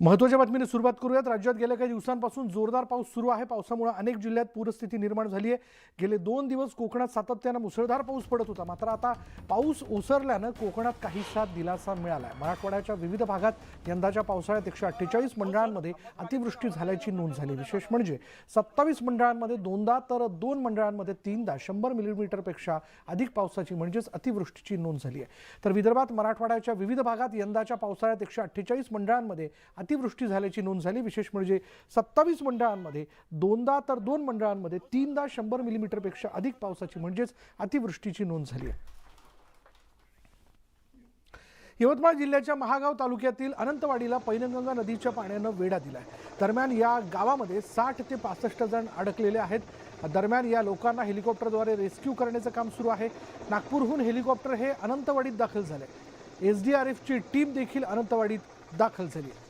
महत्त्वाच्या बातमीने सुरुवात करूयात. राज्यात गेल्या काही दिवसांपासून जोरदार पाऊस सुरू आहे. पावसामुळे अनेक जिल्ह्यात पूरस्थिती निर्माण झाली आहे गेले दोन दिवस कोकणात सातत्यानं मुसळधार पाऊस पडत होता. मात्र आता पाऊस ओसरल्यानं कोकणात काहीसा दिलासा मिळाला आहे मराठवाड्याच्या विविध भागात यंदाच्या पावसाळ्यात एकशे अठ्ठेचाळीस मंडळांमध्ये अतिवृष्टी झाल्याची नोंद झाली. विशेष म्हणजे सत्तावीस मंडळांमध्ये दोनदा तर दोन मंडळांमध्ये तीनदा शंभर मिलीमीटरपेक्षा अधिक पावसाची म्हणजेच अतिवृष्टीची नोंद झाली आहे तर विदर्भात मराठवाड्याच्या विविध भागात यंदाच्या पावसाळ्यात एकशे अठ्ठेचाळीस मंडळांमध्ये अतिवृष्टी झाल्याची नोंद झाली. विशेष म्हणजे सत्तावीस मंडळांमध्ये दोनदा तर दोन मंडळांमध्ये तीनदा शंभर मिलीमीटरपेक्षा अधिक पावसाची म्हणजेच अतिवृष्टीची नोंद झाली आहे. यवतमाळ जिल्ह्याच्या महागाव तालुक्यातील अनंतवाडीला पैनगंगा नदीच्या पाण्यानं वेढा दिलाय. दरम्यान या गावामध्ये साठ ते पासष्ट जण अडकलेले आहेत. दरम्यान या लोकांना हेलिकॉप्टरद्वारे रेस्क्यू करण्याचं काम सुरू आहे. नागपूरहून हेलिकॉप्टर हे अनंतवाडीत दाखल झाले. एस डी आर एफची टीम देखील अनंतवाडीत दाखल झाली आहे.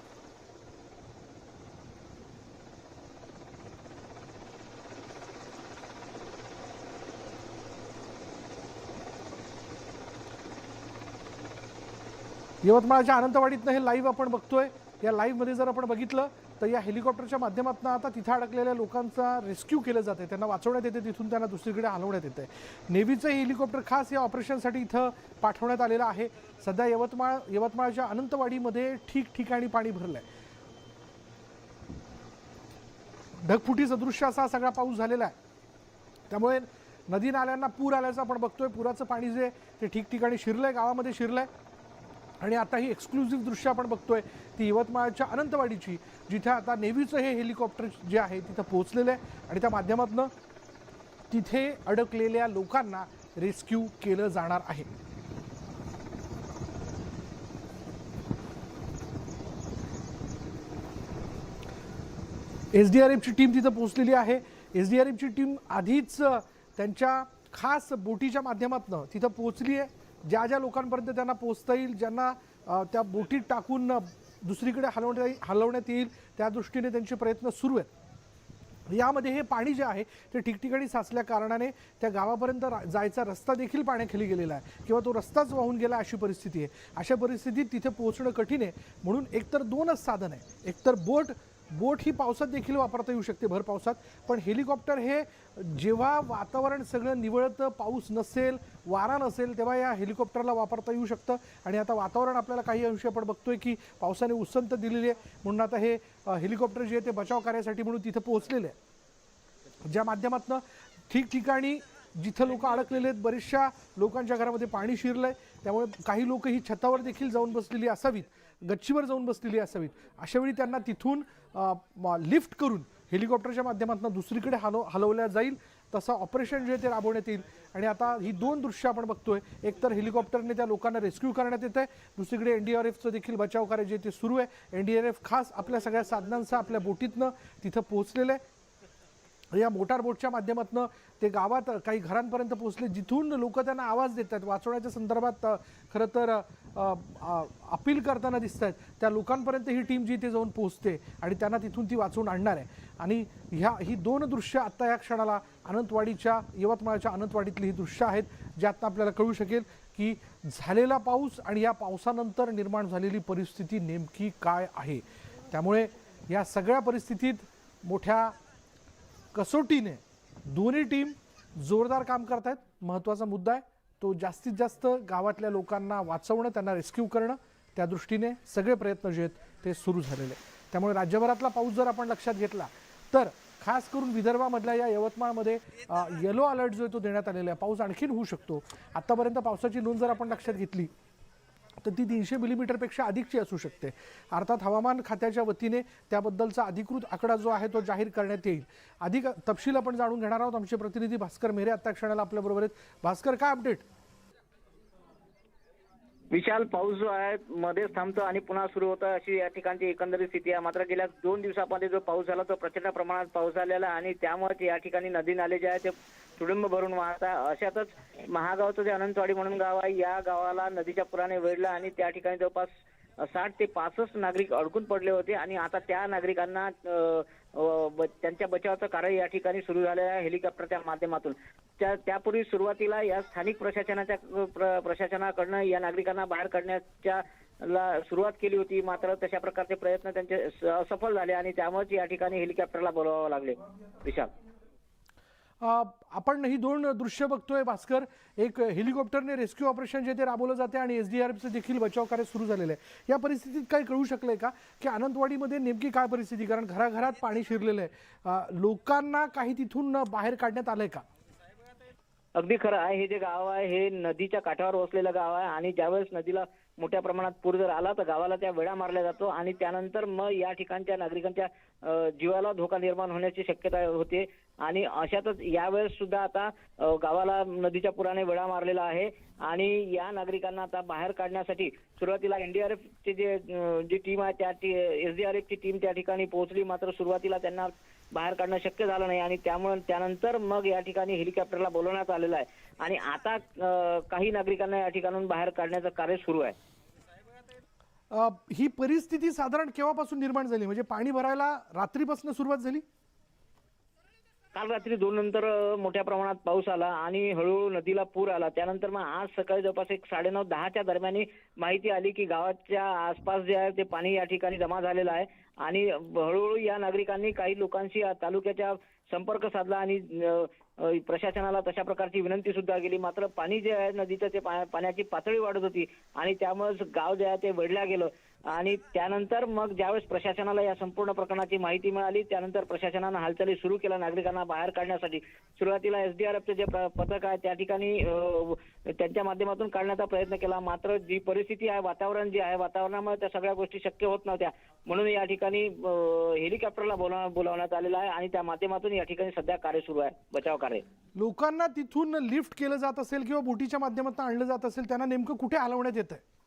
यवतमाळच्या अनंतवाडीतनं हे लाईव्ह आपण बघतोय. या लाईव्हमध्ये जर आपण बघितलं तर या हेलिकॉप्टरच्या माध्यमातून आता तिथं अडकलेल्या लोकांचा रेस्क्यू केलं जाते त्यांना वाचवण्यात येते तिथून त्यांना दुसरीकडे हलवण्यात येते नेव्हीचं हे हेलिकॉप्टर खास या ऑपरेशनसाठी इथं पाठवण्यात आलेलं आहे. सध्या यवतमाळ यवतमाळच्या अनंतवाडीमध्ये ठिकठिकाणी पाणी भरलं आहे ढगफुटी सदृश्य असा सगळा पाऊस झालेला आहे. त्यामुळे नदी नाल्यांना पूर आल्याचं आपण बघतोय. पुराचं पाणी जे ते ठिकठिकाणी शिरलंय गावामध्ये शिरलंय. आणि आता ही एक्सक्लुझिव्ह दृश्य आपण बघतोय ती यवतमाळच्या अनंतवाडीची जिथे आता नेव्हीचं हे हेलिकॉप्टर जे आहे तिथं पोहोचलेलं आहे आणि त्या माध्यमातून तिथे अडकलेल्या लोकांना रेस्क्यू केलं जाणार आहे. एस डी आर एफची टीम तिथं पोहोचलेली आहे. एस डी आर एफची टीम आधीच त्यांच्या खास बोटीच्या माध्यमातून तिथं पोहोचली आहे. ज्या ज्या लोकांपर्यंत त्यांना पोचता येईल ज्यांना त्या बोटीत टाकून दुसरीकडे हलवण्यात येईल- हलवण्यात येईल त्या दृष्टीने त्यांचे प्रयत्न सुरू आहेत. यामध्ये हे पाणी जे आहे ते ठिकठिकाणी साचल्या कारणाने त्या गावापर्यंत रा- जायचा रस्ता देखील पाण्याखाली गेलेला आहे किंवा तो रस्ताच वाहून गेला अशी परिस्थिती आहे. अशा परिस्थितीत तिथे पोहोचणं कठीण आहे. म्हणून एकतर दोनच साधन आहे. एकतर बोट बोट ही पावसात देखील वापरता येऊ शकते भर पावसात. पण हेलिकॉप्टर हे जेव्हा वातावरण सगळं निवळतं पाऊस नसेल वारा नसेल तेव्हा या हेलिकॉप्टरला वापरता येऊ शकतं. आणि आता वातावरण आपल्याला काही अंशी आपण बघतोय की पावसाने उसंत दिलेली आहे. म्हणून आता हे हेलिकॉप्टर जे आहे ते बचाव कार्यासाठी म्हणून तिथं पोहोचलेले आहे ज्या माध्यमातून ठिकठिकाणी जिथं लोक अडकलेले आहेत बरेचशा लोकांच्या घरामध्ये पाणी शिरलं आहे त्यामुळे काही लोक ही छतावर देखील जाऊन बसलेली असावीत गच्चीवर जाऊन बसलेली असावीत. अशावेळी त्यांना तिथून लिफ्ट करून हेलिकॉप्टरच्या माध्यमातून दुसरीकडे हलव हलवल्या जाईल. तसं ऑपरेशन जे ते राबवण्यात येईल. आणि आता ही दोन दृश्य आपण बघतोय. एकतर हेलिकॉप्टरने त्या लोकांना रेस्क्यू करण्यात येत आहे दुसरीकडे एन डी आर एफचं देखील बचाव कार्य जे ते सुरू आहे. एन डी आर एफ खास आपल्या सगळ्या साधनांचं आपल्या बोटीतनं तिथं पोहोचलेलं आहे. या मोटार बोटच्या माध्यमातून ते गावात काही घरांपर्यंत पोहोचले जिथून लोक त्यांना आवाज देत आहेत वाचवण्याच्या संदर्भात खरं तर अपील करताना दिसत आहेत त्या लोकांपर्यंत ही टीम जी इथे जाऊन पोहोचते आणि त्यांना तिथून ती वाचवून आणणार आहे. आणि ह्या ही दोन दृश्य आत्ता या क्षणाला अनंतवाडीच्या यवतमाळच्या अनंतवाडीतली ही दृश्य आहेत ज्यातनं आपल्याला कळू शकेल की झालेला पाऊस आणि या पावसानंतर निर्माण झालेली परिस्थिती नेमकी काय आहे. त्यामुळे या सगळ्या परिस्थितीत मोठ्या कसोटीने दोन्ही टीम जोरदार काम करत आहेत महत्त्वाचा मुद्दा आहे तो जास्तीत जास्त गावातल्या लोकांना वाचवणं त्यांना रेस्क्यू करणं त्या दृष्टीने सगळे प्रयत्न जे आहेत ते सुरू झालेले त्यामुळे राज्यभरातला पाऊस जर आपण लक्षात घेतला तर खास करून विदर्भामधल्या या यवतमाळमध्ये येलो अलर्ट जो आहे तो देण्यात आलेला आहे. पाऊस आणखीन होऊ शकतो. आतापर्यंत पावसाची नोंद जर आपण लक्षात घेतली तर ती तीनशे मिलीमीटरपेक्षा अधिकची असू शकते. अर्थात हवामान खात्याच्या वतीने त्याबद्दलचा अधिकृत आकडा जो आहे तो जाहीर करण्यात येईल. अधिक तपशील आपण जाणून घेणार आहोत. आमचे प्रतिनिधी भास्कर मेहरे आत्ता क्षणाला आपल्याबरोबर आहेत. भास्कर काय अपडेट विशाल पाऊस जो आहे मध्येच थांबतो आणि पुन्हा सुरू होतं. अशी या ठिकाणची एकंदरीत स्थिती आहे. मात्र गेल्या दोन दिवसामध्ये जो पाऊस झाला तो प्रचंड प्रमाणात पाऊस झालेला आहे आणि त्यामुळे या ठिकाणी नदी नाले जे आहे ते तुडुंब भरून वाहता. अशातच महागावचं जे अनंतवाडी म्हणून गाव आहे या गावाला नदीच्या पुराने वेढलं आणि त्या ठिकाणी जवळपास साठ ते पासष्ट नागरिक अडकून पडले होते आणि आता त्या नागरिकांना ब- त्यांच्या बचावाचं कार्य या ठिकाणी सुरू झालेलं आहे हेलिकॉप्टरच्या माध्यमातून. त्या त्यापूर्वी सुरुवातीला या स्थानिक प्रशासनाच्या प्र- प्रशासनाकडनं या नागरिकांना बाहेर काढण्याच्या ला सुरुवात केली होती. मात्र तशा प्रकारचे प्रयत्न त्यांचे असफल झाले आणि त्यामुळेच या ठिकाणी हेलिकॉप्टरला बोलवावं लागले. विशाल. आपण ही दोन दृश्य बघतोय भास्कर. एक हेलिकॉप्टरने रेस्क्यू ऑपरेशन जे ते राबवलं जाते आणि एस डी आर एफचं देखील बचाव कार्य सुरू झालेलं आहे. या परिस्थितीत काही कळू शकलंय का? की अनंतवाडीमध्ये नेमकी काय परिस्थिती? कारण घराघरात पाणी शिरलेलं आहे. लोकांना काही तिथून बाहेर काढण्यात आलंय का? अगदी खरं आहे. हे जे गाव आहे हे नदीच्या काठावर वसलेलं गाव आहे आणि ज्यावेळेस नदीला मोठ्या प्रमाणात पूर जर आला तर गावाला त्या वेळा मारल्या जातो आणि त्यानंतर मग या ठिकाणच्या नागरिकांच्या जीवाला धोका निर्माण होण्याची शक्यता होते. आणि अशातच यावेळेस सुद्धा आता गावाला नदीच्या पुराने वेळा मारलेला आहे. आणि या नागरिकांना आता बाहेर काढण्यासाठी सुरुवातीला एनडीआरएफची जे जी टीम आहे त्या एसडीआरएफ ची टीम त्या ठिकाणी पोहोचली. मात्र सुरुवातीला त्यांना बाहेर काढणं शक्य झालं नाही. आणि त्यामुळे त्यानंतर मग या ठिकाणी हेलिकॉप्टरला बोलवण्यात आलेलं आहे. आणि आता काही नागरिकांना या ठिकाणून बाहेर काढण्याचं कार्य सुरू आहे. ही परिस्थिती साधारण केव्हापासून निर्माण झाली? म्हणजे पाणी भरायला रात्रीपासून सुरुवात झाली? काल रात्री दोन नंतर मोठ्या प्रमाणात पाऊस आला आणि हळूहळू नदीला पूर आला. त्यानंतर मग आज सकाळी जवळपास एक साडेनऊ दहाच्या दरम्यान माहिती आली की गावाच्या आसपास जे आहे ते पाणी या ठिकाणी जमा झालेलं आहे. आणि हळूहळू या नागरिकांनी काही लोकांशी तालुक्याच्या संपर्क साधला आणि प्रशासनाला तशा प्रकारची विनंती सुद्धा केली. मात्र पाणी जे आहे नदीचं ते पा- पाण्याची पातळी वाढत होती आणि त्यामुळेच गाव जे आहे ते वडल्या गेलं. आणि त्यानंतर मग ज्यावेळेस प्रशासनाला या संपूर्ण प्रकरणाची माहिती मिळाली त्यानंतर प्रशासनानं हालचाली सुरू केल्या नागरिकांना बाहेर काढण्यासाठी. सुरुवातीला एसडीआरएफचे जे पथक आहे त्या ठिकाणी त्यांच्या माध्यमातून काढण्याचा प्रयत्न केला. मात्र जी परिस्थिती आहे वातावरण जे आहे वातावरणामुळे त्या सगळ्या गोष्टी शक्य होत नव्हत्या. म्हणून या ठिकाणी हेलिकॉप्टरला बोलाव बोलावण्यात आलेलं आहे आणि त्या माध्यमातून या ठिकाणी सध्या कार्य सुरू आहे. बचाव कार्य. लोकांना तिथून लिफ्ट केलं जात असेल किंवा बोटीच्या माध्यमातून आणलं जात असेल त्यांना नेमकं कुठे हलवण्यात येत आहे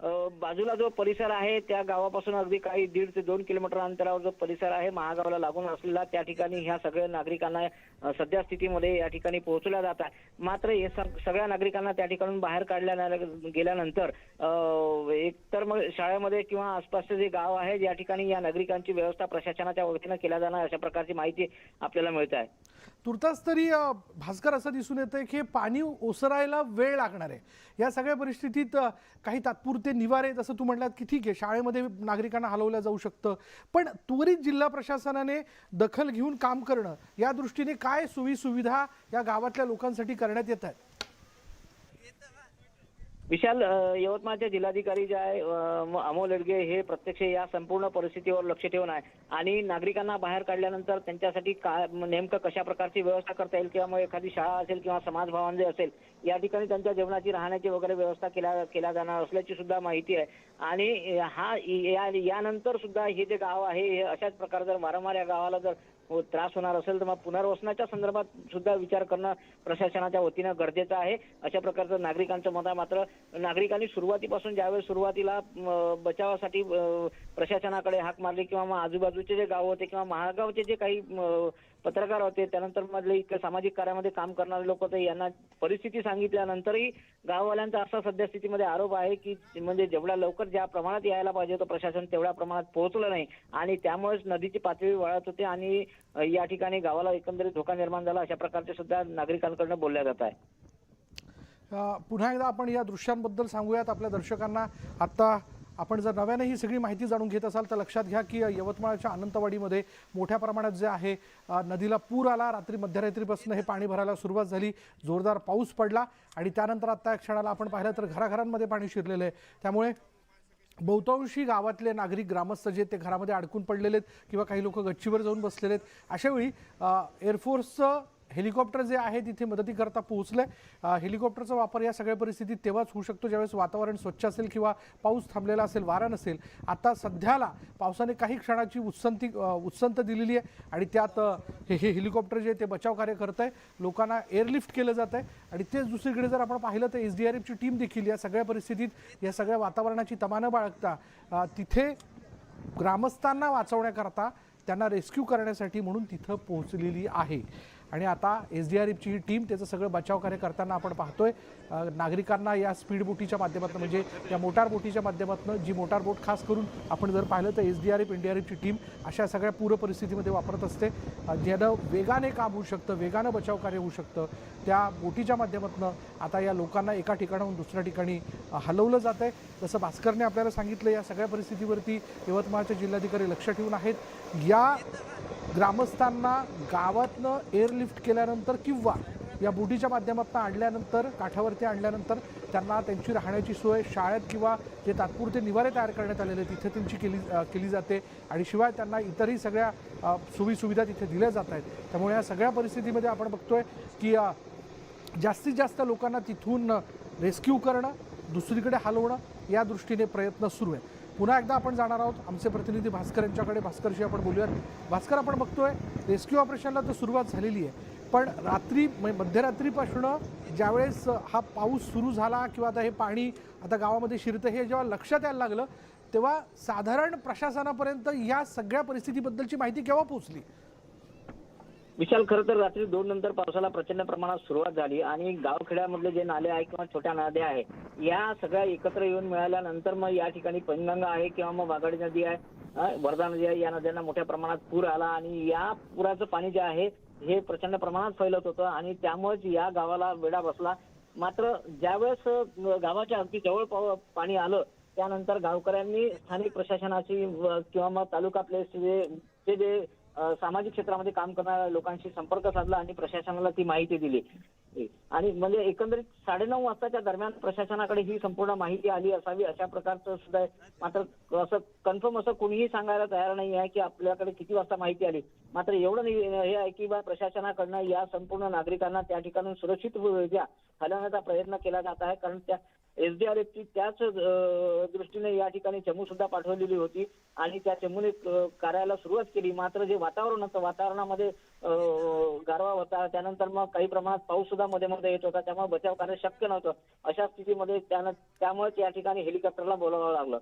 बाजूला जो परिसर आहे त्या गावापासून अगदी काही दीड ते दोन किलोमीटर अंतरावर जो परिसर आहे महागावाला लागून असलेला त्या ठिकाणी ह्या सगळ्या नागरिकांना सध्या स्थितीमध्ये या ठिकाणी पोहोचवल्या जात आहे. मात्र हे सगळ्या नागरिकांना त्या ठिकाणून बाहेर काढल्या गेल्यानंतर एकतर एक तर मग शाळेमध्ये किंवा आसपासचे जे गाव आहे या ठिकाणी या नागरिकांची व्यवस्था प्रशासनाच्या वतीनं केल्या जाणार अशा प्रकारची माहिती आपल्याला मिळत आहे. तुर्तास तरी भास्कर असं दिसून येतंय की हे पाणी ओसरायला वेळ लागणार आहे. या सगळ्या परिस्थितीत काही तात्पुरते निवारे जसं तू म्हटलात की ठीक आहे शाळेमध्ये नागरिकांना हलवलं जाऊ शकतं. पण त्वरित जिल्हा प्रशासनाने दखल घेऊन काम करणं या दृष्टीने काय सोयी सुविधा या गावातल्या लोकांसाठी करण्यात येत आहेत? विशाल यवतमाळचे जिल्हाधिकारी जे आहे अमोल एडगे हे प्रत्यक्ष या संपूर्ण परिस्थितीवर लक्ष ठेवून आहे. आणि नागरिकांना बाहेर काढल्यानंतर त्यांच्यासाठी काय नेमकं कशा प्रकारची व्यवस्था करता येईल किंवा मग एखादी शाळा असेल किंवा समाज भवन जे असेल या ठिकाणी त्यांच्या जेवणाची राहण्याची वगैरे व्यवस्था केल्या केल्या जाणार असल्याची सुद्धा माहिती आहे. आणि हा या यानंतर सुद्धा हे जे गाव आहे हे अशाच प्रकारे जर वारंवार या गावाला जर हो, त्रास होणार असेल तर मग पुनर्वसनाच्या संदर्भात सुद्धा विचार करणं प्रशासनाच्या वतीनं गरजेचं आहे. अशा प्रकारचं नागरिकांचं मत आहे. मात्र नागरिकांनी सुरुवातीपासून ज्यावेळेस सुरुवातीला बचावासाठी प्रशासनाकडे हाक मारली किंवा मग आजूबाजूचे जे गाव होते किंवा महागावचे जे काही पत्रकार होते त्यानंतर मधले इतके सामाजिक कार्यामध्ये काम करणारे लोक होते यांना परिस्थिती सांगितल्यानंतरही गाववाल्यांचा असा सध्या स्थितीमध्ये आरोप आहे की म्हणजे जेवढ्या लवकर ज्या प्रमाणात यायला पाहिजे होतं प्रशासन तेवढ्या प्रमाणात पोहोचलं नाही. आणि त्यामुळेच नदीची पातळी वाढत होते आणि या ठिकाणी गावाला एकंदरीत धोका निर्माण झाला अशा प्रकारचे सुद्धा नागरिकांकडनं बोलल्या जात आहे. पुन्हा एकदा आपण या दृश्यांबद्दल सांगूयात आपल्या दर्शकांना. आता आपण जर नव्याने ही सगळी माहिती जाणून घेत असाल तर लक्षात घ्या की यवतमाळच्या अनंतवाडीमध्ये मोठ्या प्रमाणात जे आहे नदीला पूर आला. रात्री मध्यरात्रीपासून हे पाणी भरायला सुरुवात झाली. जोरदार पाऊस पडला आणि त्यानंतर आत्ता या क्षणाला आपण पाहिलं तर घराघरांमध्ये पाणी शिरलेलं आहे. त्यामुळे बहुतांशी गावातले नागरिक ग्रामस्थ जे ते घरामध्ये अडकून पडलेले आहेत किंवा काही लोक गच्चीवर जाऊन बसलेले आहेत. अशावेळी एअरफोर्सचं हेलिकॉप्टर जे आहे तिथे मदतीकरता पोहोचलं आहे हेलिकॉप्टरचा वापर या सगळ्या परिस्थितीत तेव्हाच होऊ शकतो. ज्यावेळेस वातावरण स्वच्छ असेल किंवा पाऊस थांबलेला असेल वारा नसेल आता सध्याला पावसाने काही क्षणाची उत्संती उत्संत दिलेली आहे. आणि त्यात हे हे हेलिकॉप्टर जे आहे ते बचाव कार्य करत आहे लोकांना एअरलिफ्ट केलं जात आहे आणि तेच दुसरीकडे जर आपण पाहिलं तर एस डी आर एफची टीम देखील या सगळ्या परिस्थितीत या सगळ्या वातावरणाची तमानं बाळगता. तिथे ग्रामस्थांना वाचवण्याकरता त्यांना रेस्क्यू करण्यासाठी म्हणून तिथं पोहोचलेली आहे. आणि आता एस डी आर एफची ही टीम त्याचं सगळं बचाव कार्य करताना आपण पाहतोय. नागरिकांना या स्पीड बोटीच्या माध्यमातून म्हणजे या मोटार बोटीच्या माध्यमातून जी मोटार बोट खास करून आपण जर पाहिलं तर S D R F N D R एफची team अशा सगळ्या पूर परिस्थितीमध्ये वापरत असते. ज्यानं वेगाने काम होऊ शकतं वेगानं बचाव कार्य होऊ शकतं त्या बोटीच्या माध्यमातून आता या लोकांना एका ठिकाणाहून दुसऱ्या ठिकाणी हलवलं जात आहे. जसं भास्करने आपल्याला सांगितलं या सगळ्या परिस्थितीवरती यवतमाळचे जिल्हाधिकारी लक्ष ठेवून आहेत. या ग्रामस्थांना गावातनं एअरलिफ्ट केल्यानंतर किंवा या बोटीच्या माध्यमातून आणल्यानंतर काठावरती आणल्यानंतर त्यांना त्यांची राहण्याची सोय शाळेत किंवा जे तात्पुरते निवारे तयार करण्यात आलेले आहेत तिथे त्यांची केली केली जाते. आणि शिवाय त्यांना इतरही सगळ्या सुविसुविधा सोयीसुविधा तिथे दिल्या जात आहेत. त्यामुळे या सगळ्या परिस्थितीमध्ये आपण बघतोय की जास्तीत जास्त लोकांना तिथून रेस्क्यू करणं दुसरीकडे हलवणं या दृष्टीने प्रयत्न सुरू आहे पुन्हा एकदा आपण जाणार आहोत. आमचे प्रतिनिधी भास्कर यांच्याकडे. भास्करशी आपण बोलूयात. भास्कर आपण बघतोय रेस्क्यू ऑपरेशनला तर सुरुवात झालेली आहे. पण रात्री म- मध्यरात्रीपासून ज्यावेळेस हा पाऊस सुरू झाला किंवा आता हे पाणी आता गावामध्ये शिरतं हे जेव्हा लक्षात यायला लागलं तेव्हा साधारण प्रशासनापर्यंत या सगळ्या परिस्थितीबद्दलची माहिती केव्हा पोहोचली? विशाल खरं तर रात्री दोन नंतर पावसाला प्रचंड प्रमाणात सुरुवात झाली आणि गावखेड्यामधले जे नाले आहे किंवा छोट्या नद्या आहे या सगळ्या एकत्र येऊन मिळाल्यानंतर मग या ठिकाणी पैनगंगा आहे किंवा मग वाघाडी नदी आहे वर्धा नदी आहे या नद्यांना मोठ्या प्रमाणात पूर आला आणि या पुराचं पाणी जे आहे हे प्रचंड प्रमाणात फैलत होतं आणि त्यामुळेच या गावाला वेढा बसला. मात्र ज्यावेळेस गावाच्या अगदी जवळ पाव- पाणी आलं त्यानंतर गावकऱ्यांनी स्थानिक प्रशासनाची किंवा मग तालुका प्लेसचे जे जे सामाजिक क्षेत्रामध्ये काम करणाऱ्या लोकांशी संपर्क साधला आणि प्रशासनाला ती माहिती दिली आणि म्हणजे एकंदरीत साडेनऊ वाजताच्या दरम्यान प्रशासनाकडे ही संपूर्ण माहिती आली असावी अशा प्रकारचं सुद्धा आहे. मात्र असं कन्फर्म असं कोणीही सांगायला तयार नाही आहे की आपल्याकडे किती वाजता माहिती आली मात्र एवढं हे आहे की बा प्रशासनाकडनं या संपूर्ण नागरिकांना त्या ठिकाणून सुरक्षितरित्या हलवण्याचा प्रयत्न केला जात आहे कारण त्या एसडीआरएफची त्याच दृष्टीने या ठिकाणी चमू सुद्धा पाठवलेली होती. आणि त्या चमूने कार्याला सुरुवात केली. मात्र जे वातावरण होतं वातावरणामध्ये गारवा होता. त्यानंतर मग काही प्रमाणात पाऊस सुद्धा मध्ये मध्ये येत होता. त्यामुळे बचाव कार्य शक्य नव्हतं. अशा स्थितीमध्ये त्यानं त्यामुळे या ठिकाणी हेलिकॉप्टरला बोलावं लागलं.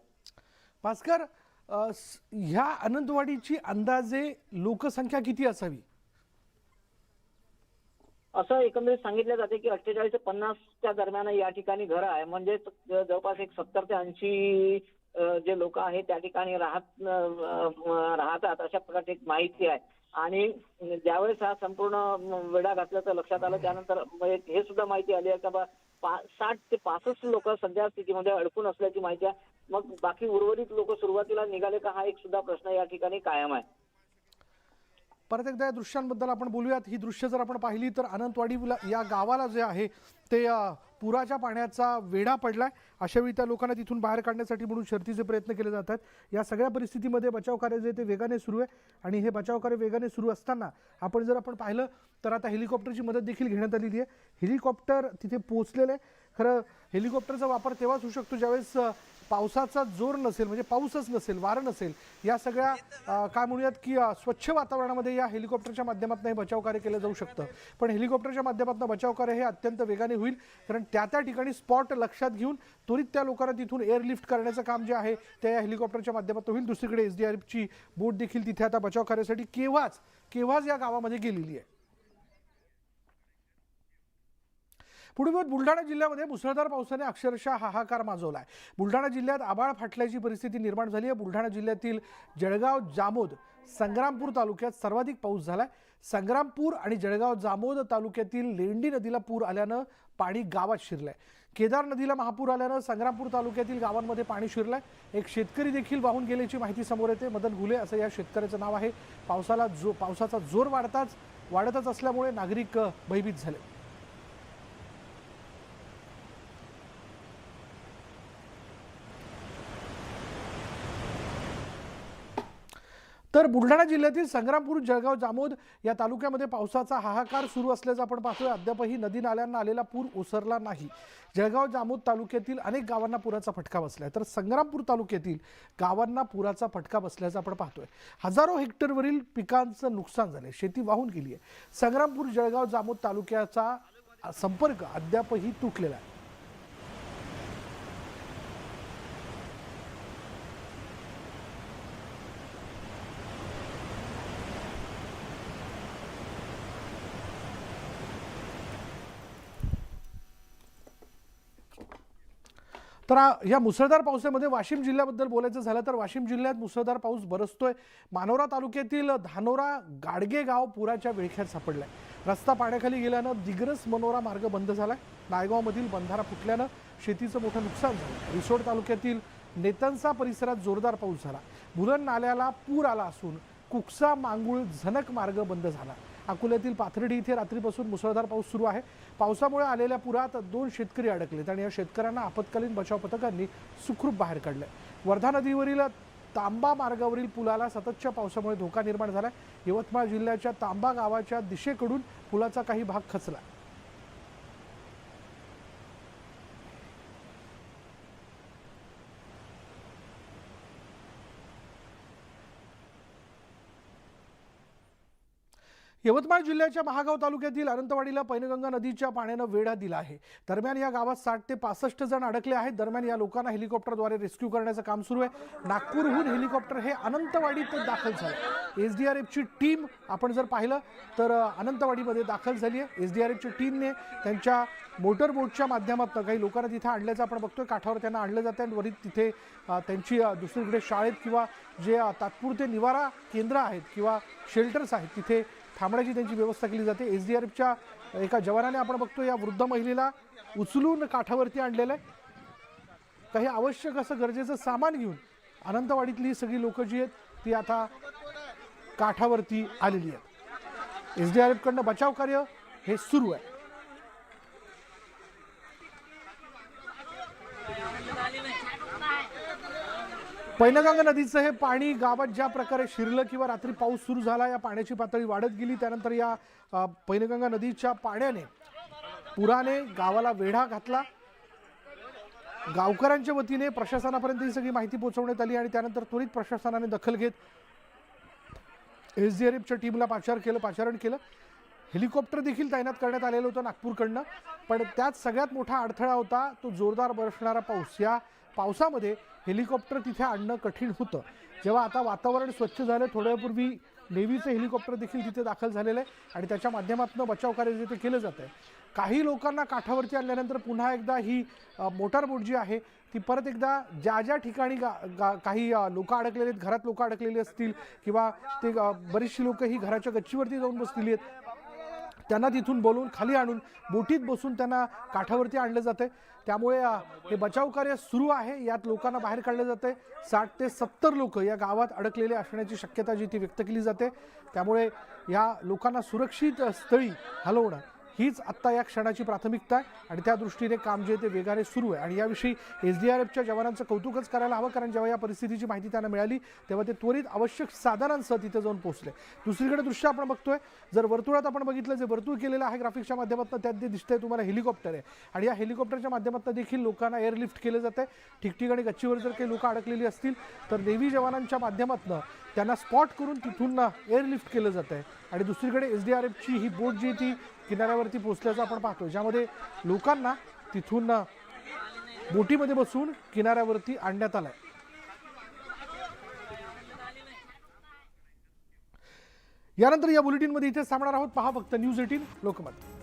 भास्कर ह्या अनंतवाडीची अंदाजे लोकसंख्या किती असावी? असं एकंदरीत सांगितलं जाते की अठ्ठेचाळीस ते पन्नासच्या दरम्यान या ठिकाणी घरं आहे. म्हणजेच जवळपास एक सत्तर ते ऐंशी जे लोक आहेत त्या ठिकाणी राहत राहतात अशा प्रकारची एक माहिती आहे. आणि ज्यावेळेस हा संपूर्ण वेढा घातल्याचं लक्षात आलं त्यानंतर हे सुद्धा माहिती आली आहे का बा पा- साठ ते पासष्ट लोक सध्या स्थितीमध्ये अडकून असल्याची माहिती आहे. मग बाकी उर्वरित लोक सुरुवातीला निघाले का हा एक सुद्धा प्रश्न या ठिकाणी कायम आहे. परत एकदा या दृश्यांबद्दल आपण बोलूयात. ही दृश्य जर आपण पाहिली तर अनंतवाडी या गावाला जे आहे ते पुराच्या पाण्याचा वेढा पडलाय. अशावेळी त्या लोकांना तिथून बाहेर काढण्यासाठी म्हणून शर्तीचे प्रयत्न केले जात आहेत या सगळ्या परिस्थितीमध्ये बचाव कार्य जे आहे ते वेगाने सुरू आहे. आणि हे बचाव कार्य वेगाने सुरू असताना आपण जर आपण पाहिलं तर आता हेलिकॉप्टरची मदत देखील घेण्यात आलेली आहे. हेलिकॉप्टर तिथे पोहोचलेलं आहे. खरं हेलिकॉप्टरचा वापर तेव्हाच होऊ शकतो ज्यावेळेस पावसाचा जोर नसेल म्हणजे पाऊसच नसेल वारं नसेल या सगळ्या काय म्हणूयात की स्वच्छ वातावरणामध्ये या हेलिकॉप्टरच्या माध्यमातून हे बचाव कार्य केलं जाऊ शकतं. पण हेलिकॉप्टरच्या माध्यमातून बचाव कार्य हे अत्यंत वेगाने होईल कारण त्या त्या ठिकाणी स्पॉट लक्षात घेऊन त्वरित त्या लोकांना तिथून एअरलिफ्ट करण्याचं काम जे आहे ते या हेलिकॉप्टरच्या माध्यमातून होईल. दुसरीकडे एस डी आर एफची बोट देखील तिथे आता बचाव कार्यासाठी केव्हाच केव्हाच या गावामध्ये गेलेली आहे. पुढे बुलढाणा जिल्ह्यामध्ये मुसळधार पावसाने अक्षरशः हाहाकार माजवला आहे बुलढाणा जिल्ह्यात आबाळ फाटल्याची परिस्थिती निर्माण झाली आहे. बुलढाणा जिल्ह्यातील जळगाव जामोद संग्रामपूर तालुक्यात सर्वाधिक पाऊस झाला आहे संग्रामपूर आणि जळगाव जामोद तालुक्यातील लेंडी नदीला पूर आल्यानं पाणी गावात शिरलं आहे केदार नदीला महापूर आल्यानं संग्रामपूर तालुक्यातील गावांमध्ये पाणी शिरलं आहे एक शेतकरी देखील वाहून गेल्याची माहिती समोर येते. मदन घुले असं या शेतकऱ्याचं नाव आहे. पावसाला जो पावसाचा जोर वाढताच वाढतच असल्यामुळे नागरिक भयभीत झाले. तर बुलढाणा जिल्ह्यातील संग्रामपूर जळगाव जामोद या तालुक्यामध्ये पावसाचा हाहाकार सुरू असल्याचं आपण पाहतोय. अद्यापही नदी नाल्यांना आलेला पूर ओसरला नाही. जळगाव जामोद तालुक्यातील अनेक गावांना पुराचा फटका बसलाय. तर संग्रामपूर तालुक्यातील गावांना पुराचा फटका बसल्याचं आपण पाहतोय. हजारो हेक्टरवरील पिकांचं नुकसान झालंय. शेती वाहून गेली आहे संग्रामपूर जळगाव जामोद तालुक्याचा संपर्क अद्यापही तुटलेला आहे. तर या मुसळधार पावसामध्ये वाशिम जिल्ह्याबद्दल बोलायचं झालं तर वाशिम जिल्ह्यात मुसळधार पाऊस बरसतोय. मानोरा तालुक्यातील धानोरा गाडगे गाव पुराच्या विळख्यात सापडलाय. रस्ता पाण्याखाली गेल्यानं दिग्रस मनोरा मार्ग बंद झालाय. नायगावमधील बंधारा फुटल्यानं शेतीचं मोठं नुकसान झालं. रिसोड तालुक्यातील नेतनसा परिसरात जोरदार पाऊस झाला. बुलण नाल्याला पूर आला असून कुकसा मांगूळ झनक मार्ग बंद झाला. अकोल्यातील पाथर्डी इथे रात्रीपासून मुसळधार पाऊस सुरू आहे. पावसामुळे आलेल्या पुरात दोन शेतकरी अडकलेत आणि या शेतकऱ्यांना आपत्कालीन बचाव पथकांनी सुखरूप बाहेर काढलंय. वर्धा नदीवरील तांबा मार्गावरील पुलाला सततच्या पावसामुळे धोका निर्माण झाला यवतमाळ जिल्ह्याच्या तांबा गावाच्या दिशेकडून पुलाचा काही भाग खचला यवतमाळ जिल्ह्याच्या महागाव तालुक्यातील अनंतवाडीला पैनगंगा नदीच्या पाण्यानं वेढा दिला आहे. दरम्यान या गावात साठ ते पासष्ट जण अडकले आहेत. दरम्यान या लोकांना हेलिकॉप्टरद्वारे रेस्क्यू करण्याचं काम सुरू आहे. नागपूरहून हेलिकॉप्टर हे अनंतवाडीत दाखल झालं. एस डी आर एफची टीम आपण जर पाहिलं तर अनंतवाडीमध्ये दाखल झाली आहे. एस डी आर एफच्या टीमने त्यांच्या मोटर बोटच्या माध्यमातून काही लोकांना तिथे आणल्याचं आपण बघतोय. काठावर त्यांना आणलं जातं आणि वरीत तिथे त्यांची दुसरीकडे शाळेत किंवा जे तात्पुरते निवारा केंद्र आहेत किंवा शेल्टर्स आहेत तिथे थांबण्याची त्यांची व्यवस्था केली जाते. एस डी आर एफच्या एका जवानाने आपण बघतो या वृद्ध महिलेला उचलून काठावरती आणलेलं आहे. काही आवश्यक असं गरजेचं सामान घेऊन अनंतवाडीतली सगळी लोकं जी आहेत ती आता काठावरती आलेली आहेत. एस डी आर एफकडनं बचाव कार्य हे सुरू आहे. पैनगंगा नदीचं हे पाणी गावात ज्या प्रकारे शिरलं किंवा रात्री पाऊस सुरू झाला या पाण्याची पातळी वाढत गेली त्यानंतर या पैनगंगा नदीच्या पाण्याने पुराने गावाला वेढा घातला. गावकऱ्यांच्या वतीने प्रशासनापर्यंत ही सगळी माहिती पोहोचवण्यात आली आणि त्यानंतर त्वरित प्रशासनाने दखल घेत एस डी आर एफच्या टीमला पाचार केलं पाचारण केलं. हेलिकॉप्टर देखील तैनात करण्यात आलेलं होतं नागपूरकडनं. पण त्यात सगळ्यात मोठा अडथळा होता तो जोरदार बरसणारा पाऊस. या पावसामध्ये हेलिकॉप्टर तिथे आणणं कठीण होतं. जेव्हा आता वातावरण स्वच्छ झालं थोड्या नेव्हीचं हेलिकॉप्टर देखील तिथे दाखल झालेलं आहे आणि त्याच्या माध्यमातून बचाव कार्य केलं जात आहे काही लोकांना काठावरती आणल्यानंतर पुन्हा एकदा ही मोटारबोट बोट जी आहे ती परत एकदा ज्या ज्या ठिकाणी गा, गा, काही लोक अडकलेले आहेत घरात लोक अडकलेली असतील किंवा ते बरीचशी लोक ही घराच्या गच्चीवरती जाऊन बसलेली आहेत त्यांना तिथून बोलवून खाली आणून बोटीत बसून त्यांना काठावरती आणलं जाते त्यामुळे हे बचाव कार्य सुरू आहे. यात लोकांना बाहेर काढलं जाते साठ ते सत्तर लोक या गावात अडकलेले असण्याची शक्यता जी ती व्यक्त केली जाते. त्यामुळे या लोकांना सुरक्षित स्थळी हलवणं हीच आत्ता या क्षणाची प्राथमिकता आहे. आणि त्या दृष्टीने काम जे आहे ते वेगाने सुरू आहे. आणि याविषयी एस डी आर एफच्या जवानांचं कौतुकच करायला हवं कारण जेव्हा या परिस्थितीची माहिती त्यांना मिळाली तेव्हा ते त्वरित आवश्यक साधनांसह तिथे जाऊन पोहोचले. दुसरीकडे दृश्य आपण बघतोय. जर वर्तुळात आपण बघितलं जे वर्तुळ केलेलं आहे ग्राफिक्सच्या माध्यमातून त्यात जे दिसतंय तुम्हाला हेलिकॉप्टर आहे. आणि या हेलिकॉप्टरच्या माध्यमातून देखील लोकांना एअरलिफ्ट केलं जातं आहे ठिकठिकाणी गच्चीवर जर काही लोक अडकलेली असतील तर नेव्ही जवानांच्या माध्यमातून त्यांना स्पॉट करून तिथून एअरलिफ्ट केलं जातं आहे आणि दुसरीकडे एस डी आर एफची ही बोट जी ती किनाऱ्यावरती पोचल्याचं आपण पाहतो ज्यामध्ये लोकांना तिथून बोटीमध्ये बसून किनाऱ्यावरती आणण्यात आलाय. यानंतर या बुलेटिनमध्ये इथेच थांबणार आहोत. पहा फक्त न्यूज एटीन लोकमत.